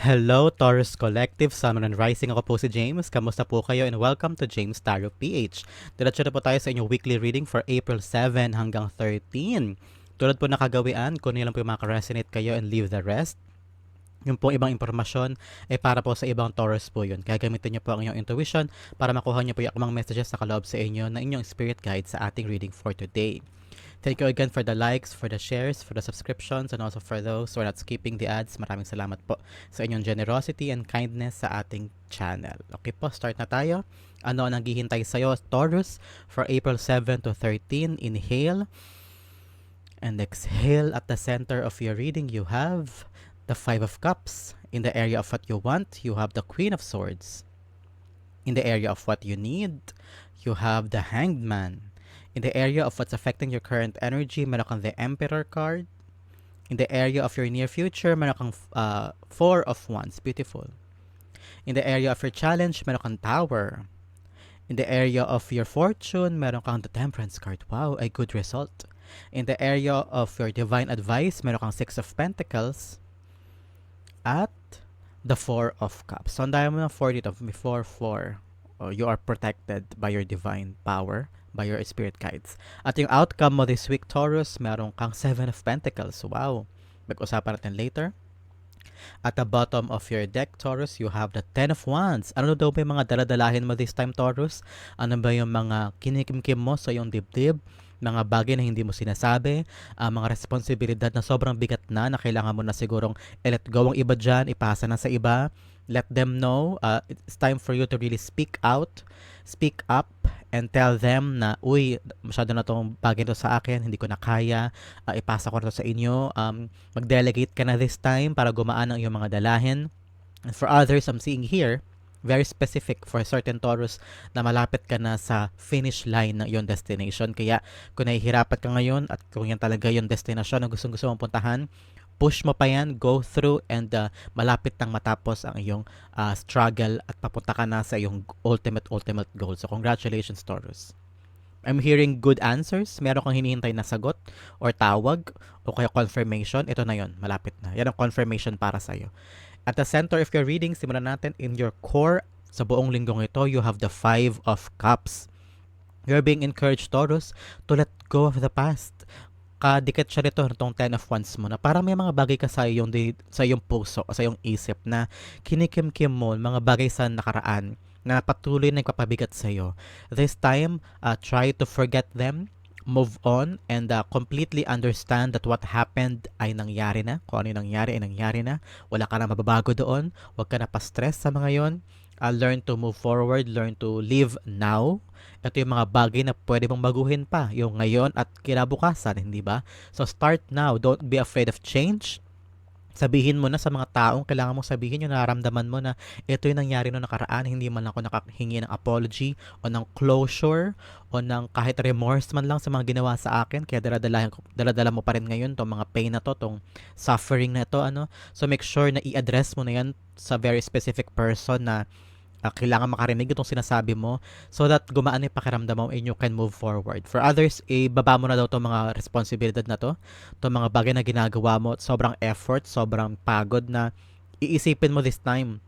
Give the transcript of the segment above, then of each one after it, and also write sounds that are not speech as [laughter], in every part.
Hello, Taurus Collective, Sun and Rising. Ako po si James. Kamusta po kayo and welcome to James Tarot PH. Diretso na po tayo sa inyong weekly reading for April 7 hanggang 13. Tulad po nakagawian, kung nilang po yung makaresonate kayo and leave the rest. Yung pong ibang impormasyon ay para po sa ibang Taurus po yun. Kaya gamitin niyo po ang inyong intuition para makuha niyo po yung mga messages na kaloob sa inyo na inyong spirit guide sa ating reading for today. Thank you again for the likes, for the shares, for the subscriptions, and also for those who are not skipping the ads. Maraming salamat po sa inyong generosity and kindness sa ating channel. Okay po, start na tayo. Ano ang naghihintay sa'yo, Taurus, for April 7 to 13? Inhale. And exhale at the center of your reading, you have the Five of Cups. In the area of what you want, you have the Queen of Swords. In the area of what you need, you have the Hanged Man. In the area of what's affecting your current energy, meron kang the Emperor card. In the area of your near future, meron kang uh, Four of Wands. Beautiful. In the area of your challenge, meron kang Tower. In the area of your fortune, meron kang the Temperance card. Wow, a good result. In the area of your divine advice, meron kang Six of Pentacles. At the Four of Cups. So, ang dami mo ng 4 dito. Before 4. Oh, you are protected by your divine power by your spirit guides. At yung outcome mo this week, Taurus, meron kang Seven of Pentacles. Wow. Mag-usapan natin later. At the bottom of your deck, Taurus, you have the Ten of Wands. Ano daw ba yung mga daladalahin mo this time, Taurus? Ano ba yung mga kinikimkim mo sa iyong dibdib? mga bagay na hindi mo sinasabi, uh, mga responsibilidad na sobrang bigat na na kailangan mo na sigurong i-let go ang iba dyan, ipasa na sa iba, let them know, uh, it's time for you to really speak out, speak up, and tell them na, uy, masyado na itong bagay to sa akin, hindi ko na kaya, uh, ipasa ko to sa inyo, um, mag-delegate ka na this time para gumaan ang iyong mga dalahin. And for others, I'm seeing here, very specific for certain Taurus na malapit ka na sa finish line ng iyong destination. Kaya kung nahihirapan ka ngayon at kung yan talaga yung destination na gustong gusto mong puntahan, push mo pa yan, go through, and uh, malapit nang matapos ang iyong uh, struggle at papunta ka na sa iyong ultimate, ultimate goal. So, congratulations, Taurus. I'm hearing good answers. Meron kang hinihintay na sagot or tawag o kaya confirmation. Ito na yon malapit na. Yan ang confirmation para sa'yo. At the center of your reading, simulan natin in your core sa buong linggong ito, you have the Five of Cups. You're being encouraged, Taurus, to let go of the past kadikit siya nito nitong 10 of wands mo na para may mga bagay ka sa iyong, sa iyong puso o sa iyong isip na kinikimkim mo mga bagay sa nakaraan na patuloy na nagpapabigat sa iyo. This time, uh, try to forget them, move on, and uh, completely understand that what happened ay nangyari na. Kung ano yung nangyari ay nangyari na. Wala ka na mababago doon. Huwag ka na pa-stress sa mga yon. Uh, learn to move forward, learn to live now, ito yung mga bagay na pwede mong baguhin pa, yung ngayon at kinabukasan, hindi ba? So start now, don't be afraid of change. Sabihin mo na sa mga taong kailangan mong sabihin yung nararamdaman mo na ito yung nangyari noong nakaraan, hindi man ako nakahingi ng apology o ng closure o ng kahit remorse man lang sa mga ginawa sa akin kaya daladala, daladala mo pa rin ngayon tong mga pain na to, tong suffering na to ano. So make sure na i-address mo na yan sa very specific person na uh, kailangan makarinig itong sinasabi mo so that gumaan yung pakiramdam mo and you can move forward. For others, ibaba mo na daw itong mga responsibilidad na to, itong mga bagay na ginagawa mo, sobrang effort, sobrang pagod na iisipin mo this time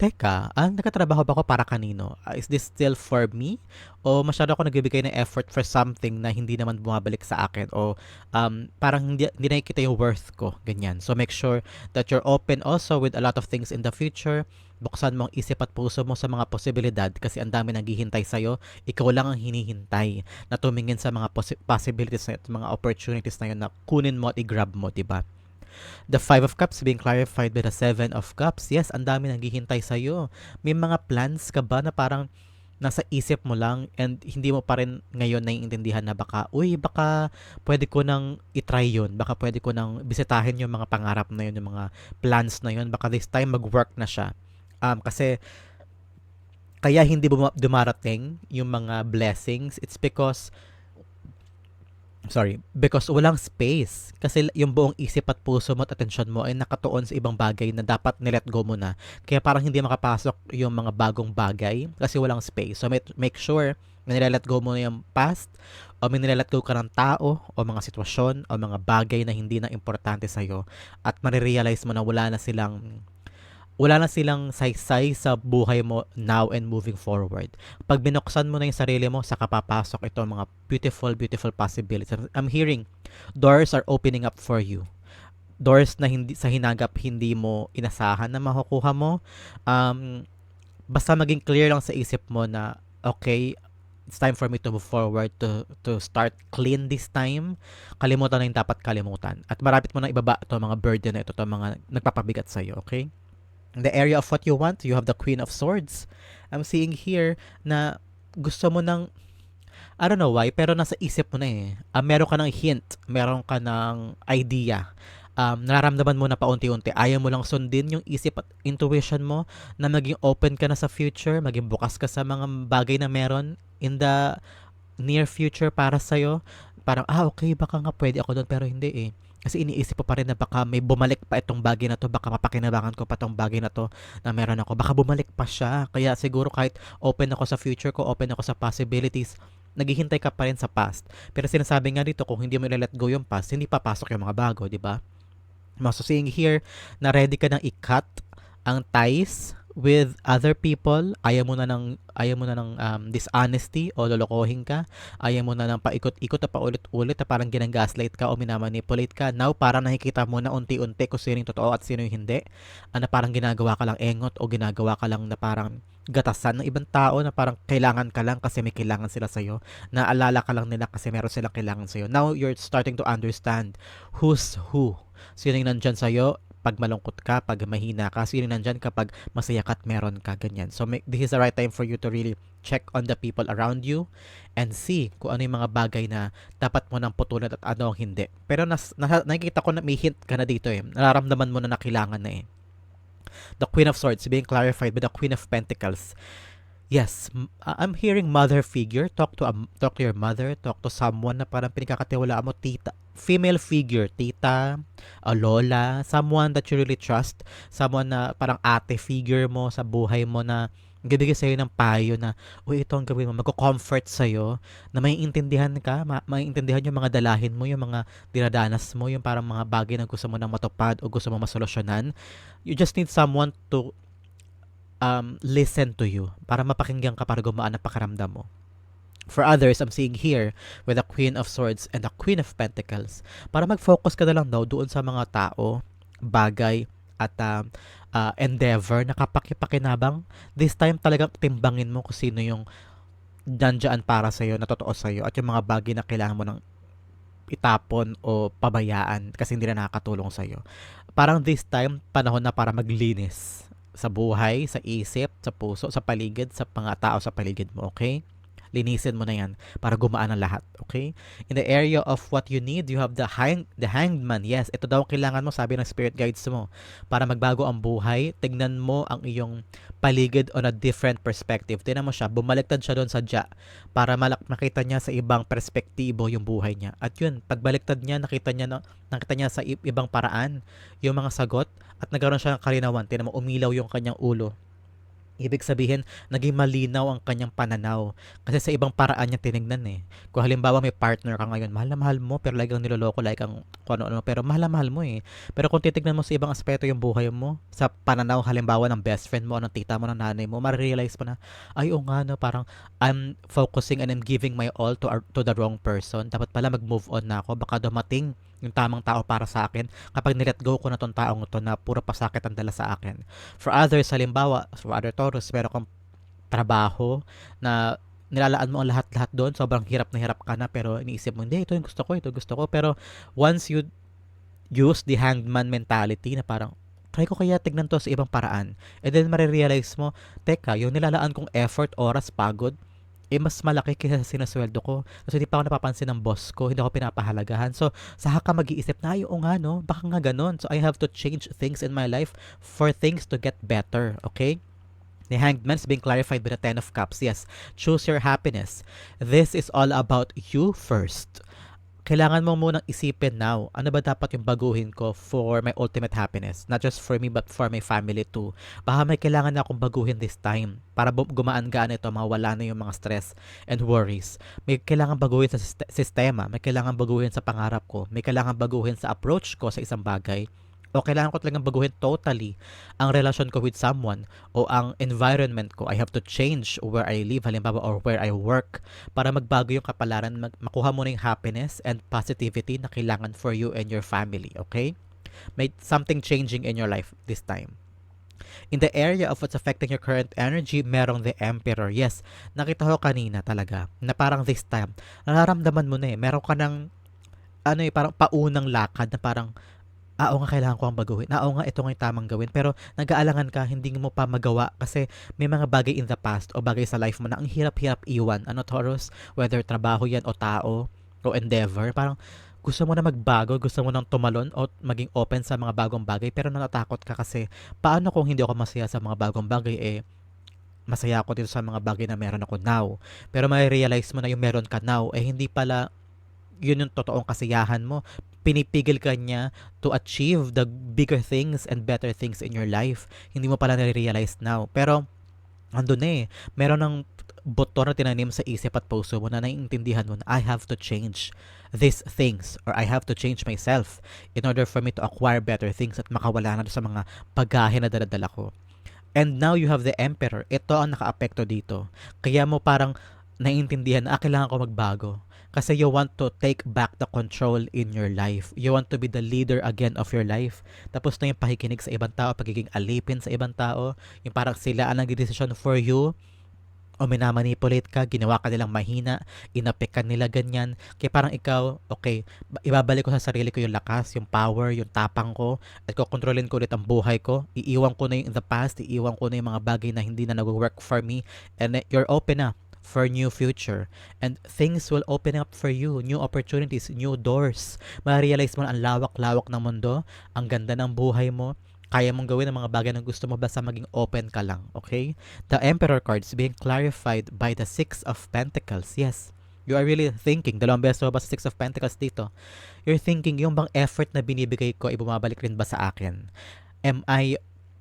teka, ang nagkatrabaho ba ako para kanino? Uh, is this still for me? O masyado ako nagbibigay ng effort for something na hindi naman bumabalik sa akin? O um, parang hindi, hindi nakikita yung worth ko, ganyan. So make sure that you're open also with a lot of things in the future. Buksan mo ang isip at puso mo sa mga posibilidad kasi ang dami naghihintay sa'yo. Ikaw lang ang hinihintay na tumingin sa mga possibilities na mga opportunities na yun na kunin mo at i-grab mo, di ba? The Five of Cups being clarified by the Seven of Cups. Yes, ang dami naghihintay sa'yo. May mga plans ka ba na parang nasa isip mo lang and hindi mo pa rin ngayon naiintindihan na baka, uy, baka pwede ko nang itry yun. Baka pwede ko nang bisitahin yung mga pangarap na yun, yung mga plans na yun. Baka this time mag-work na siya. Um, kasi kaya hindi dumarating yung mga blessings, it's because sorry, because walang space. Kasi yung buong isip at puso mo at atensyon mo ay nakatuon sa ibang bagay na dapat nilet go mo na. Kaya parang hindi makapasok yung mga bagong bagay kasi walang space. So make, sure na nilalet go mo na yung past o may nilalet go ka ng tao o mga sitwasyon o mga bagay na hindi na importante sa'yo at marirealize mo na wala na silang wala na silang saysay sa buhay mo now and moving forward. Pag binuksan mo na yung sarili mo, saka papasok ito mga beautiful, beautiful possibilities. I'm hearing doors are opening up for you. Doors na hindi sa hinagap hindi mo inasahan na makukuha mo. Um, basta maging clear lang sa isip mo na okay, it's time for me to move forward to to start clean this time. Kalimutan na yung dapat kalimutan. At marapit mo na ibaba ito mga burden na ito, ito mga nagpapabigat sa iyo, okay? In the area of what you want, you have the Queen of Swords. I'm seeing here na gusto mo ng I don't know why, pero nasa isip mo na eh. Uh, meron ka ng hint, meron ka ng idea. Um, nararamdaman mo na paunti-unti. Ayaw mo lang sundin yung isip at intuition mo na maging open ka na sa future, maging bukas ka sa mga bagay na meron in the near future para sa'yo. Parang, ah, okay, baka nga pwede ako doon, pero hindi eh kasi iniisip ko pa rin na baka may bumalik pa itong bagay na to, baka mapakinabangan ko pa itong bagay na to na meron ako. Baka bumalik pa siya. Kaya siguro kahit open ako sa future ko, open ako sa possibilities, naghihintay ka pa rin sa past. Pero sinasabi nga dito, kung hindi mo let go yung past, hindi papasok yung mga bago, di ba? So seeing here, na ready ka nang i-cut ang ties with other people, ayaw mo na ng ayaw mo na ng um, dishonesty o lolokohin ka, ayaw mo na ng paikot-ikot at paulit-ulit na parang ginang-gaslight ka o minamanipulate ka. Now, parang nakikita mo na unti-unti kung sino yung totoo at sino yung hindi. Ah, na parang ginagawa ka lang engot o ginagawa ka lang na parang gatasan ng ibang tao na parang kailangan ka lang kasi may kailangan sila sa'yo. Naalala ka lang nila kasi meron silang kailangan sa'yo. Now, you're starting to understand who's who. Sino yung nandyan sa'yo pag malungkot ka, pag mahina ka, sino nandyan kapag masaya ka at meron ka, ganyan. So, may, this is the right time for you to really check on the people around you and see kung ano yung mga bagay na dapat mo nang putulan at ano ang hindi. Pero nas, nas, nakikita ko na may hint ka na dito eh. Nararamdaman mo na nakailangan na eh. The Queen of Swords being clarified by the Queen of Pentacles. Yes, I'm hearing mother figure. Talk to a, talk to your mother, talk to someone na parang pinagkakatiwalaan mo, tita, female figure, tita, a lola, someone that you really trust, someone na parang ate figure mo sa buhay mo na bibigay sa'yo ng payo na, uy, ito ang gawin mo, magko-comfort sa'yo, na may intindihan ka, ma- may intindihan yung mga dalahin mo, yung mga dinadanas mo, yung parang mga bagay na gusto mo nang matupad o gusto mo masolusyonan. You just need someone to um, listen to you para mapakinggan ka para gumaan ang pakaramdam mo. For others, I'm seeing here with the Queen of Swords and the Queen of Pentacles. Para mag-focus ka na lang daw doon sa mga tao, bagay, at uh, uh, endeavor na kapakipakinabang. This time talagang timbangin mo kung sino yung dandyan para sa'yo, na totoo sa'yo, at yung mga bagay na kailangan mo ng itapon o pabayaan kasi hindi na nakakatulong sa'yo. Parang this time, panahon na para maglinis sa buhay, sa isip, sa puso, sa paligid, sa mga tao sa paligid mo, okay? Linisin mo na yan para gumaan ang lahat. Okay? In the area of what you need, you have the, hang, the hanged man. Yes, ito daw ang kailangan mo, sabi ng spirit guides mo. Para magbago ang buhay, tignan mo ang iyong paligid on a different perspective. Tignan mo siya, bumaliktad siya doon sa dya para malak makita niya sa ibang perspektibo yung buhay niya. At yun, pagbaliktad niya, nakita niya, na, nakita niya sa ibang paraan yung mga sagot at nagkaroon siya ng kalinawan. Tignan mo, umilaw yung kanyang ulo Ibig sabihin, naging malinaw ang kanyang pananaw. Kasi sa ibang paraan niya tinignan eh. Kung halimbawa may partner ka ngayon, mahal na mahal mo, pero lagi kang niloloko, like ang kung ano-ano, pero mahal na mahal mo eh. Pero kung titignan mo sa ibang aspeto yung buhay mo, sa pananaw halimbawa ng best friend mo, ng tita mo, ng nanay mo, ma-realize mo na, ay o nga no, parang I'm focusing and I'm giving my all to, to the wrong person. Dapat pala mag-move on na ako. Baka dumating yung tamang tao para sa akin kapag nilet go ko na tong taong to na puro pasakit ang dala sa akin. For others, halimbawa, for other Taurus, meron kang trabaho na nilalaan mo ang lahat-lahat doon, sobrang hirap na hirap ka na, pero iniisip mo, hindi, ito yung gusto ko, ito gusto ko. Pero once you use the hanged man mentality na parang, try ko kaya tignan to sa ibang paraan. And then marirealize mo, teka, yung nilalaan kong effort, oras, pagod, eh mas malaki kaysa sa sinasweldo ko. So hindi pa ako napapansin ng boss ko, hindi ako pinapahalagahan. So saka ka mag-iisip na, ay, nga no, baka nga ganun. So I have to change things in my life for things to get better, okay? The Hanged Man is being clarified by the Ten of Cups. Yes, choose your happiness. This is all about you first kailangan mo munang isipin now, ano ba dapat yung baguhin ko for my ultimate happiness? Not just for me, but for my family too. Baka may kailangan na akong baguhin this time para gumaan-gaan ito, mawala na yung mga stress and worries. May kailangan baguhin sa sistema, may kailangan baguhin sa pangarap ko, may kailangan baguhin sa approach ko sa isang bagay o kailangan ko talagang baguhin totally ang relasyon ko with someone o ang environment ko. I have to change where I live, halimbawa, or where I work para magbago yung kapalaran, mag- makuha mo na yung happiness and positivity na kailangan for you and your family, okay? May something changing in your life this time. In the area of what's affecting your current energy, merong the Emperor. Yes, nakita ko kanina talaga na parang this time, nararamdaman mo na eh, meron ka ng ano eh, parang paunang lakad na parang ah, nga, kailangan ko ang baguhin. Ah, nga, ito nga yung tamang gawin. Pero nag-aalangan ka, hindi mo pa magawa kasi may mga bagay in the past o bagay sa life mo na ang hirap-hirap iwan. Ano, Taurus? Whether trabaho yan o tao o endeavor. Parang gusto mo na magbago, gusto mo nang tumalon o maging open sa mga bagong bagay pero natatakot ka kasi paano kung hindi ako masaya sa mga bagong bagay eh masaya ako dito sa mga bagay na meron ako now. Pero may realize mo na yung meron ka now eh hindi pala yun yung totoong kasiyahan mo. Pinipigil ka niya to achieve the bigger things and better things in your life. Hindi mo pala na-realize now. Pero, andun na eh. Meron ng buto na tinanim sa isip at puso mo na naiintindihan mo na I have to change these things or I have to change myself in order for me to acquire better things at makawala na sa mga pagkahe na daladala ko. And now you have the emperor. Ito ang nakaapekto dito. Kaya mo parang naiintindihan na ah, kailangan ko magbago. Kasi you want to take back the control in your life. You want to be the leader again of your life. Tapos na yung pakikinig sa ibang tao, pagiging alipin sa ibang tao, yung parang sila ang nag-decision for you, o minamanipulate ka, ginawa ka nilang mahina, inapekan nila ganyan. Kaya parang ikaw, okay, ibabalik ko sa sarili ko yung lakas, yung power, yung tapang ko, at kukontrolin ko ulit ang buhay ko. Iiwan ko na yung in the past, iiwan ko na yung mga bagay na hindi na nag-work for me, and you're open na for new future. And things will open up for you, new opportunities, new doors. Ma-realize mo ang lawak-lawak ng mundo, ang ganda ng buhay mo, kaya mong gawin ang mga bagay na gusto mo basta maging open ka lang, okay? The Emperor cards being clarified by the Six of Pentacles. Yes, you are really thinking, dalawang beses ba sa Six of Pentacles dito? You're thinking, yung bang effort na binibigay ko ay bumabalik rin ba sa akin? Am I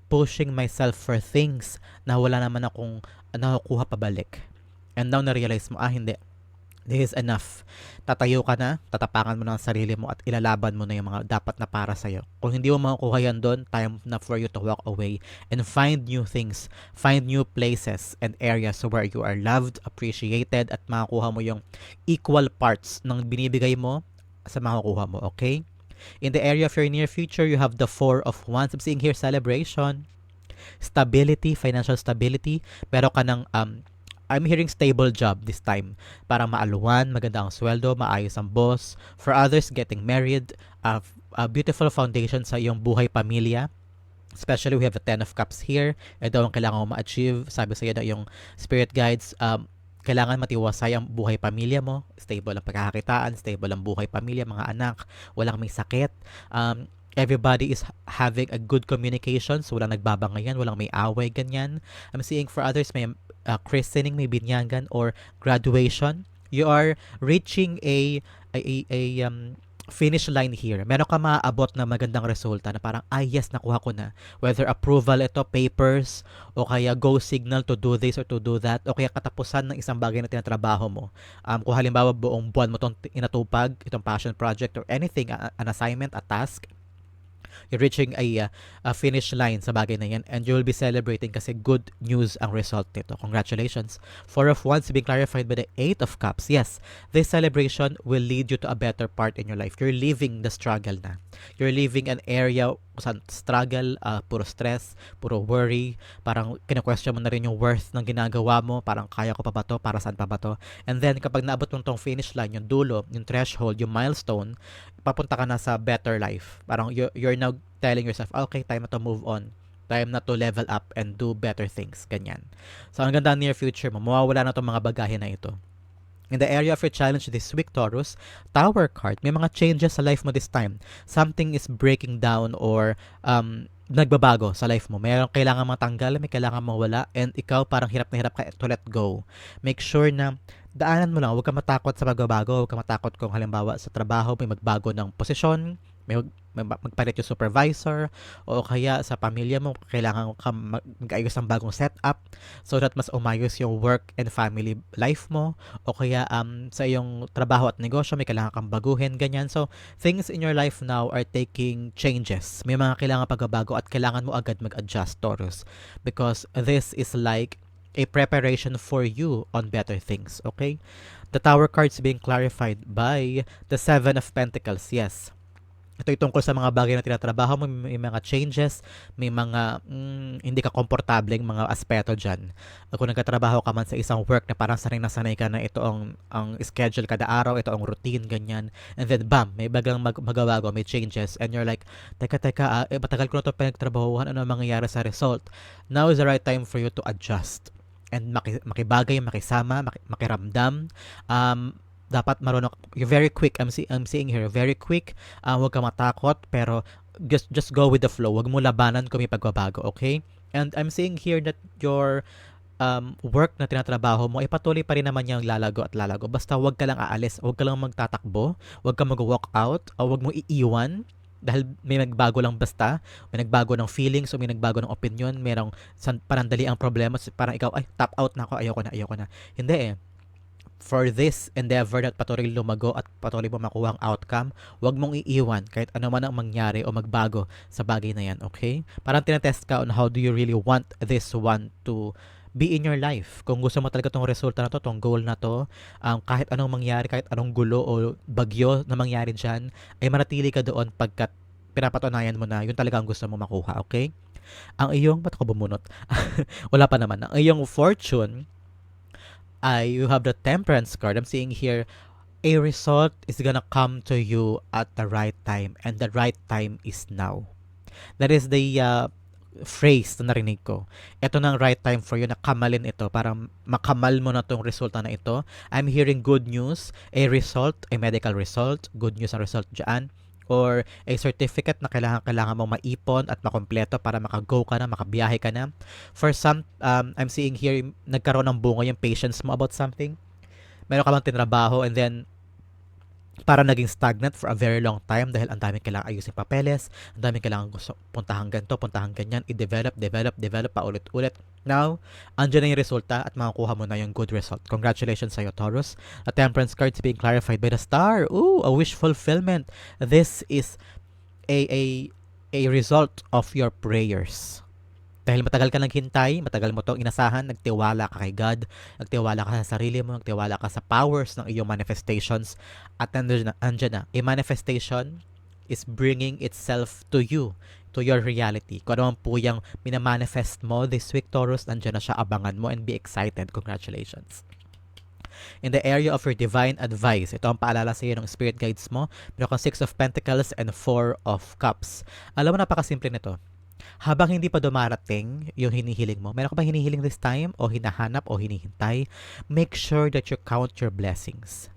pushing myself for things na wala naman akong nakukuha pabalik? And now na-realize mo, ah hindi, this is enough. Tatayo ka na, tatapakan mo na ang sarili mo at ilalaban mo na yung mga dapat na para sa'yo. Kung hindi mo makukuha yan doon, time na for you to walk away and find new things, find new places and areas where you are loved, appreciated, at makakuha mo yung equal parts ng binibigay mo sa makukuha mo, okay? In the area of your near future, you have the Four of Wands. I'm seeing here celebration, stability, financial stability. Pero ka ng um, I'm hearing stable job this time. Para maaluan, maganda ang sweldo, maayos ang boss. For others, getting married, a, a beautiful foundation sa iyong buhay pamilya. Especially, we have the Ten of Cups here. Ito ang kailangan mo ma-achieve. Sabi sa iyo na yung spirit guides, um, kailangan matiwasay ang buhay pamilya mo. Stable ang pagkakakitaan, stable ang buhay pamilya, mga anak, walang may sakit. Um, everybody is having a good communication so walang nagbabangayan, walang may away, ganyan. I'm seeing for others may uh, christening, may binyangan, or graduation, you are reaching a a, a, a um, finish line here. Meron ka maaabot na magandang resulta na parang, ay yes, nakuha ko na. Whether approval ito, papers, o kaya go signal to do this or to do that, o kaya katapusan ng isang bagay na tinatrabaho mo. Um, kung halimbawa buong buwan mo itong inatupag, itong passion project or anything, an assignment, a task, reaching a, uh, a finish line sa bagay na yan and you will be celebrating kasi good news ang result nito. Congratulations. Four of Wands being clarified by the Eight of Cups. Yes, this celebration will lead you to a better part in your life. You're leaving the struggle na. You're leaving an area saan struggle, uh, puro stress, puro worry, parang kina-question mo na rin yung worth ng ginagawa mo, parang kaya ko pa ba to, para saan pa ba to. And then kapag naabot mo tong finish line, yung dulo, yung threshold, yung milestone, papunta ka na sa better life. Parang you're, you're now telling yourself, okay, time na to move on. Time na to level up and do better things. Ganyan. So, ang ganda near future mo, mawawala na tong mga bagahe na ito. In the area of your challenge this week, Taurus, Tower card, may mga changes sa life mo this time. Something is breaking down or um, nagbabago sa life mo. Mayroong kailangan matanggal, may kailangan mawala, and ikaw parang hirap na hirap ka to let go. Make sure na daanan mo lang, huwag ka matakot sa pagbabago, huwag ka matakot kung halimbawa sa trabaho may magbago ng posisyon, may, may magpalit yung supervisor o kaya sa pamilya mo kailangan ka mag- mag-ayos ng bagong setup so that mas umayos yung work and family life mo o kaya um, sa iyong trabaho at negosyo may kailangan kang baguhin ganyan. So things in your life now are taking changes. May mga kailangan pagbabago at kailangan mo agad mag-adjust Taurus because this is like a preparation for you on better things okay the tower cards being clarified by the seven of pentacles yes ito yung tungkol sa mga bagay na tinatrabaho mo, may mga changes, may mga mm, hindi ka komportableng mga aspeto dyan. Kung nagkatrabaho ka man sa isang work na parang sanay na sanay ka na ito ang, ang schedule kada araw, ito ang routine, ganyan. And then bam, may baglang mag magabago, may changes. And you're like, teka, teka, ah, eh, matagal ko na ito pinagtrabahuhan, ano mangyayari sa result? Now is the right time for you to adjust and maki, makibagay, makisama, maki, makiramdam. Um, dapat marunong you're very quick. I'm, see, I'm seeing here very quick. Uh, huwag ka matakot pero just just go with the flow. Huwag mo labanan kung may pagbabago okay? And I'm seeing here that your um, work na tinatrabaho mo ay patuloy pa rin naman yung lalago at lalago. Basta huwag ka lang aalis huwag ka lang magtatakbo huwag ka mag-walk out o huwag mo iiwan dahil may nagbago lang basta, may nagbago ng feelings o may nagbago ng opinion, merong san, parang dali ang problema, parang ikaw, ay, tap out na ako, ayoko na, ayoko na. Hindi eh for this endeavor at patuloy lumago at patuloy mo makuha ang outcome, huwag mong iiwan kahit ano man ang mangyari o magbago sa bagay na yan, okay? Parang tinetest ka on how do you really want this one to be in your life. Kung gusto mo talaga tong resulta na to, tong goal na to, um, kahit anong mangyari, kahit anong gulo o bagyo na mangyari dyan, ay manatili ka doon pagkat pinapatunayan mo na yun talaga ang gusto mo makuha, okay? Ang iyong, ba't ako bumunot? [laughs] Wala pa naman. Ang iyong fortune, ay you have the temperance card. I'm seeing here a result is gonna come to you at the right time and the right time is now. That is the uh, phrase na narinig ko. Ito na ang right time for you na kamalin ito para makamal mo na tong resulta na ito. I'm hearing good news, a result, a medical result, good news ang result dyan or a certificate na kailangan kailangan mong maipon at makompleto para maka-go ka na, makabiyahe ka na. For some, um, I'm seeing here, nagkaroon ng bunga yung patience mo about something. Meron ka bang tinrabaho and then para naging stagnant for a very long time dahil ang daming kailangan ayusin papeles, ang daming kailangan gusto puntahan ganito, puntahan ganyan, i-develop, develop, develop pa ulit-ulit. Now, andyan na yung resulta at makukuha mo na yung good result. Congratulations sa iyo, Taurus. The Temperance card is being clarified by the star. Ooh, a wish fulfillment. This is a a a result of your prayers. Dahil matagal ka naghintay, matagal mo itong inasahan, nagtiwala ka kay God, nagtiwala ka sa sarili mo, nagtiwala ka sa powers ng iyong manifestations, at andyan na, andyan na. A manifestation is bringing itself to you, to your reality. Kung ano po yung minamanifest mo this week, Taurus, andyan na siya, abangan mo and be excited. Congratulations in the area of your divine advice. Ito ang paalala sa iyo ng spirit guides mo. Meron kang 6 of Pentacles and 4 of Cups. Alam mo, napakasimple nito habang hindi pa dumarating yung hinihiling mo, meron ka ba hinihiling this time o hinahanap o hinihintay, make sure that you count your blessings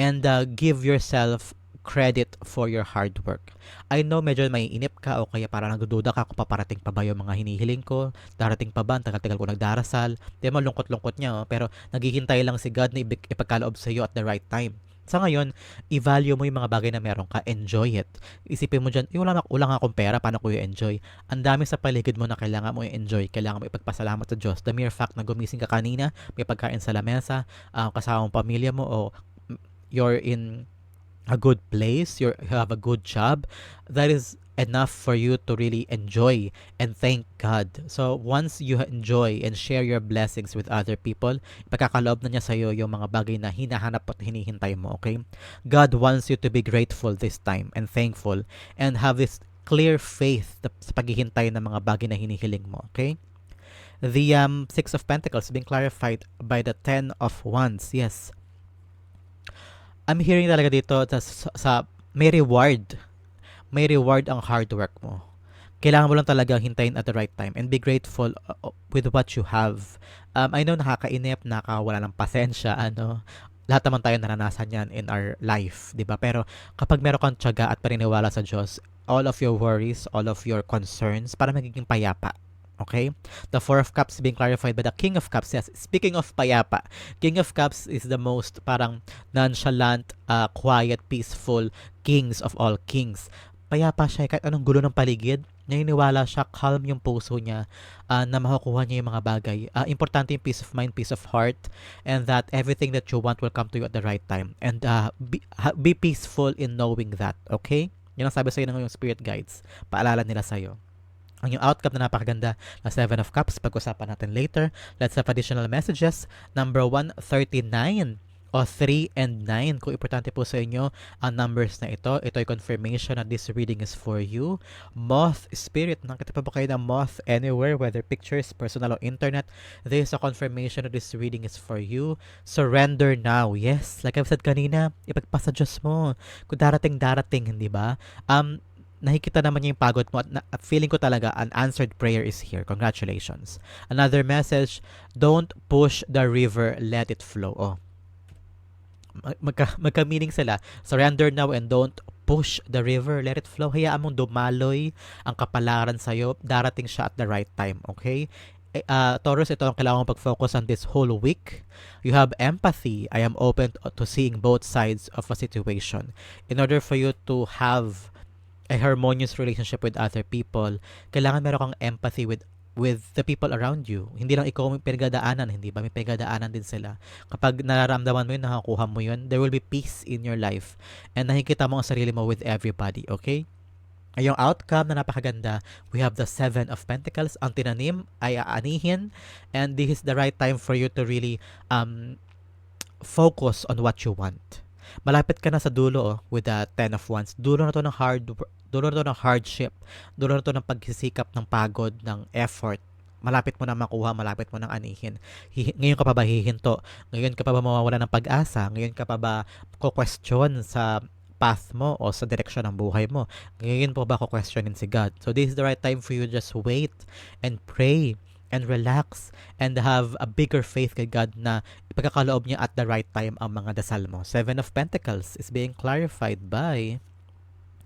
and uh, give yourself credit for your hard work. I know medyo may inip ka o kaya parang nagdududa ka kung paparating pa ba yung mga hinihiling ko, darating pa ba, tagal-tagal ko nagdarasal, di mo lungkot-lungkot niya, oh, pero naghihintay lang si God na ipagkaloob sa iyo at the right time. Sa ngayon, i-value mo yung mga bagay na meron ka, enjoy it. Isipin mo dyan, eh, wala, wala nga akong pera, paano ko i-enjoy? Ang dami sa paligid mo na kailangan mo i-enjoy, kailangan mo ipagpasalamat sa Diyos. The mere fact na gumising ka kanina, may pagkain sa lamesa, uh, kasama mong pamilya mo, o you're in a good place, you have a good job, that is enough for you to really enjoy and thank God. So once you enjoy and share your blessings with other people, ipagkakaloob na niya sa iyo yung mga bagay na hinahanap at hinihintay mo, okay? God wants you to be grateful this time and thankful and have this clear faith sa paghihintay ng mga bagay na hinihiling mo, okay? The um, Six of Pentacles being clarified by the Ten of Wands. Yes. I'm hearing talaga dito sa, sa may reward may reward ang hard work mo. Kailangan mo lang talaga hintayin at the right time and be grateful uh, uh, with what you have. Um, I know nakakainip, nakawala ng pasensya, [laughs] ano, lahat naman tayo naranasan yan in our life, di ba? Pero kapag meron kang tiyaga at paniniwala sa Diyos, all of your worries, all of your concerns, para magiging payapa. Okay? The Four of Cups being clarified by the King of Cups. Yes, speaking of payapa, King of Cups is the most parang nonchalant, uh, quiet, peaceful kings of all kings payapa siya kahit anong gulo ng paligid. Naniniwala siya, calm yung puso niya uh, na makukuha niya yung mga bagay. Uh, importante yung peace of mind, peace of heart, and that everything that you want will come to you at the right time. And uh, be, be peaceful in knowing that, okay? Yan ang sabi sa'yo ng yung spirit guides. Paalala nila sa'yo. Ang yung outcome na napakaganda na Seven of Cups, pag-usapan natin later. Let's have additional messages. Number 139 o 3 and 9. Kung importante po sa inyo ang numbers na ito, ito ay confirmation that this reading is for you. Moth Spirit, nakita pa ba kayo ng moth anywhere, whether pictures, personal o internet? This is a confirmation that this reading is for you. Surrender now. Yes, like I've said kanina, ipagpasa Diyos mo. Kung darating, darating, hindi ba? Um, nakikita naman niya yung pagod mo at na, feeling ko talaga an answered prayer is here. Congratulations. Another message, don't push the river, let it flow. Oh, magka, magka-meaning sila. Surrender now and don't push the river. Let it flow. Hayaan mong dumaloy ang kapalaran sa'yo. Darating siya at the right time. Okay? Uh, Taurus, ito ang kailangan mong pag-focus on this whole week. You have empathy. I am open to seeing both sides of a situation. In order for you to have a harmonious relationship with other people, kailangan meron kang empathy with with the people around you. Hindi lang ikaw may pinagdaanan, hindi ba? May pinagdaanan din sila. Kapag nararamdaman mo yun, nakakuha mo yun, there will be peace in your life. And nakikita mo ang sarili mo with everybody, okay? Ay yung outcome na napakaganda, we have the Seven of Pentacles. Ang tinanim ay aanihin and this is the right time for you to really um, focus on what you want. Malapit ka na sa dulo oh, with the Ten of Wands. Dulo na to ng hard dulo na to ng hardship, dulo na to ng pagsisikap, ng pagod, ng effort, malapit mo na makuha, malapit mo nang anihin. Hi- ngayon ka pa ba hihinto? Ngayon ka pa ba mawawala ng pag-asa? Ngayon ka pa ba ko-question sa path mo o sa direksyon ng buhay mo? Ngayon po ba ko-questionin si God? So this is the right time for you just wait and pray and relax and have a bigger faith kay God na ipagkakaloob niya at the right time ang mga dasal mo. Seven of Pentacles is being clarified by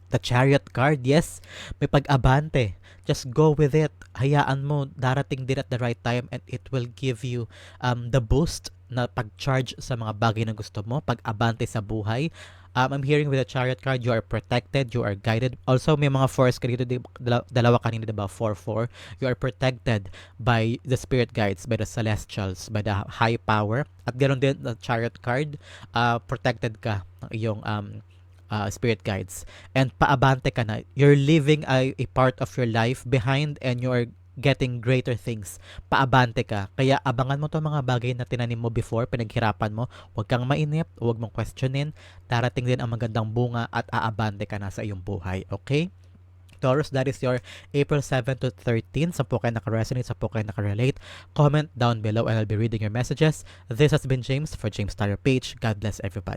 The chariot card, yes, may pag-abante. Just go with it. Hayaan mo, darating din at the right time and it will give you um, the boost na pag-charge sa mga bagay na gusto mo, pag-abante sa buhay. Um, I'm hearing with the chariot card, you are protected, you are guided. Also, may mga force ka dito, dalawa kanina, diba? 4-4. You are protected by the spirit guides, by the celestials, by the high power. At ganoon din, the chariot card, uh, protected ka ng iyong um, uh, spirit guides and paabante ka na you're leaving a, a part of your life behind and you're getting greater things. Paabante ka. Kaya abangan mo 'tong mga bagay na tinanim mo before, pinaghirapan mo. Huwag kang mainip, huwag mong questionin. Darating din ang magandang bunga at aabante ka na sa iyong buhay. Okay? Taurus, that is your April 7 to 13. Sa po kayo naka-resonate, sa po kayo naka-relate. Comment down below and I'll be reading your messages. This has been James for James Tyler Page. God bless everybody.